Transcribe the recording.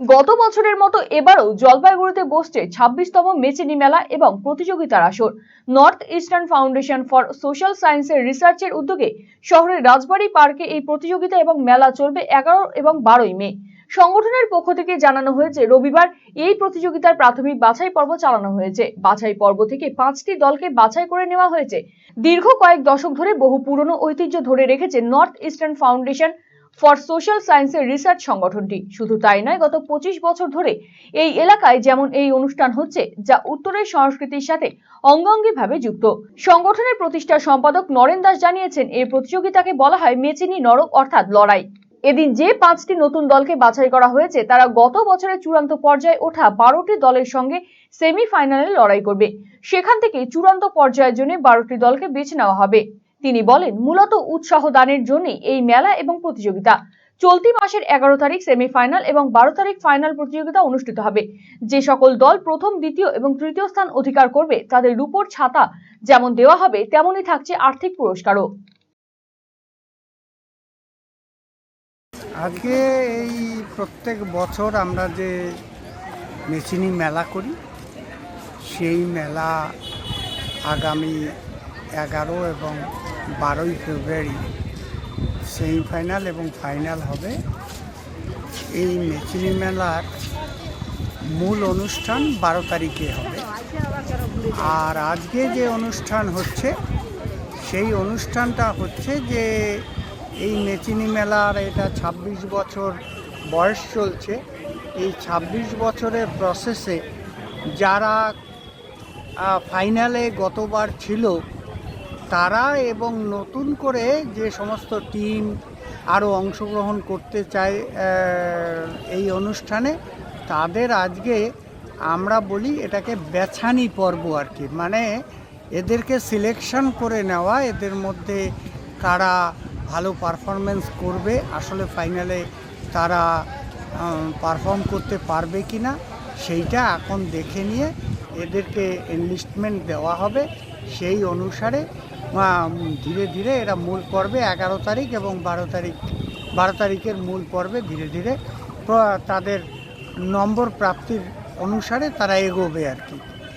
গত বছরের মতো এবারও জলপাইগুড়িতে বসছে ছাব্বিশতম মেচেনি মেলা এবং প্রতিযোগিতার আসর। North Eastern Foundation for Social সায়েন্সের রিসার্চের উদ্যোগে শহরের রাজবাড়ী পার্কে এই প্রতিযোগিতা এবং মেলা চলবে এগারো এবং বারোই মে। সংগঠনের পক্ষ থেকে জানানো হয়েছে, রবিবার এই প্রতিযোগিতার প্রাথমিক বাছাই পর্ব চালানো হয়েছে। বাছাই পর্ব থেকে পাঁচটি দলকে বাছাই করে নেওয়া হয়েছে। দীর্ঘ কয়েক দশক ধরে বহু পুরনো ঐতিহ্য ধরে রেখেছে North Eastern Foundation for Social সায়েন্সের রিসার্চ সংগঠনটি। শুধু তাই নয়, গত পঁচিশ বছর ধরে এই এলাকায় যেমন এই অনুষ্ঠান হচ্ছে, যা উত্তরের সংস্কৃতির সাথে অঙ্গাঙ্গিভাবে যুক্ত। সংগঠনের প্রতিষ্ঠা সম্পাদক নরেন দাস জানিয়েছেন এই প্রতিযোগিতাকে বলা হয় মেচিনি নরক অর্থাৎ লড়াই। এদিন যে পাঁচটি নতুন দলকে বাছাই করা হয়েছে, তারা গত বছরের চূড়ান্ত পর্যায়ে ওঠা বারোটি দলের সঙ্গে সেমিফাইনালে লড়াই করবে। সেখান থেকে চূড়ান্ত পর্যায়ের জন্য বারোটি দলকে বেছে নেওয়া হবে। তিনি বলেন, মূলত উৎসাহ দানের জন্যই এই মেলা এবং প্রতিযোগিতা। চলতি মাসের এগারো তারিখ সেমিফাইনাল এবং বারো তারিখ ফাইনাল প্রতিযোগিতা অনুষ্ঠিত হবে। যে সকল দল প্রথম, দ্বিতীয় এবং তৃতীয় স্থান অধিকার করবে, তাদের রূপোর ছাতা যেমন দেওয়া হবে, তেমনই থাকছে আর্থিক পুরস্কারও। আজকে এই প্রত্যেক বছর আমরা যে মেচিনি মেলা করি, সেই মেলা আগামী এগারো এবং বারোই ফেব্রুয়ারি সেমিফাইনাল এবং ফাইনাল হবে। এই মেচিনি মেলার মূল অনুষ্ঠান বারো তারিখে হবে। আর আজকে যে অনুষ্ঠান হচ্ছে, সেই অনুষ্ঠানটা হচ্ছে যে এই মেচিনি মেলার এটা ২৬ বছর বয়স চলছে। এই ২৬ বছরের প্রসেসে যারা ফাইনালে গতবার ছিল তারা এবং নতুন করে যে সমস্ত টিম আরও অংশগ্রহণ করতে চায় এই অনুষ্ঠানে, তাদের আজকে আমরা বলি এটাকে বেছানি পর্ব আর কি। মানে এদেরকে সিলেকশন করে নেওয়া, এদের মধ্যে কারা ভালো পারফরমেন্স করবে, আসলে ফাইনালে তারা পারফর্ম করতে পারবে কি না সেইটা এখন দেখে নিয়ে এদেরকে এনলিস্টমেন্ট দেওয়া হবে। সেই অনুসারে ধীরে ধীরে এরা মূল পর্বে এগারো তারিখ এবং বারো তারিখ, বারো তারিখের মূল পর্বে ধীরে ধীরে তাদের নম্বর প্রাপ্তির অনুসারে তারা এগোবে আর কি।